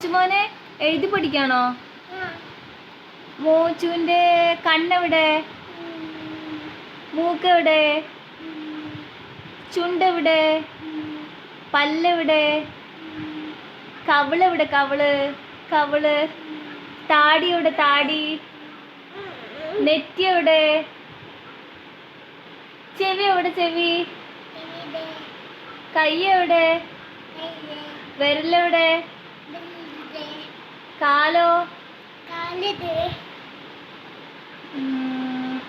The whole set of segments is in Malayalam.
മോനെ എഴുതി പഠിക്കാണോ? മോച്ചുവിന്റെ കണ്ണെവിടെ? മൂക്കെവിടെ? ചുണ്ടെവിടെ? പല്ലെവിടെ? കവിളെവിടെ കവിൾ? കവിൾ. താടി എവിടെ താടി? നെറ്റി എവിടെ ചെവി? എവിടെ ചെവി കൈ എവിടെ വിരലെവിടെ കാലോ? മോജുന്റെ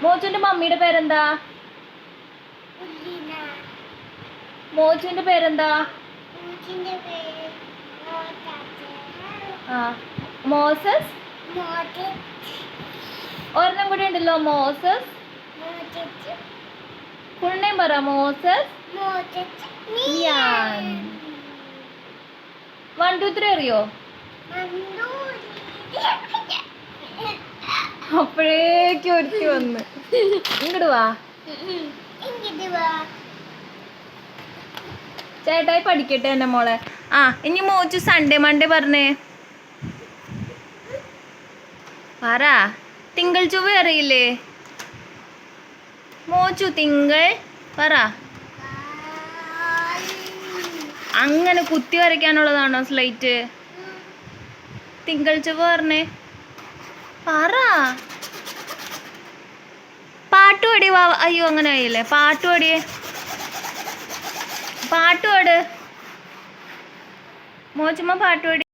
മോച്ചുവിന്റെ മമ്മിയുടെ പേരെന്താ? മോച്ചുവിന്റെ പേരെന്താ? മോസസ്? ഒരെണ്ണം കൂടി ഉണ്ടല്ലോ മോസസ്. ഫുൾ നെയിം പറ മോസസ്. വൺ ടു ത്രീ അറിയോ? അപ്പോഴേക്കും ഒരുത്തി വന്ന്. ഇങ്ങോട്ട് വാ. ചേട്ടായി പഠിക്കട്ടെ എന്റെ മോളെ. ആ ഇനി മോച്ചു സൺഡേ മൺഡേ പറഞ്ഞേ. പറ. തിങ്കൾ ചൊവ്വ അറിയില്ലേ? മോച്ചു തിങ്കൾ പറ. അങ്ങനെ കുത്തി വരയ്ക്കാനുള്ളതാണോ സ്ലൈറ്റ് തിങ്കൾ ചൊവ്വ പറഞ്ഞേ പറ. പാട്ട് പാടി വാ. അയ്യോ അങ്ങനെ ആയില്ലേ? പാട്ട് പാടിയേ പാട്ട് പാട്. മോച്ചുമ്മ പാട്ട് പാടി.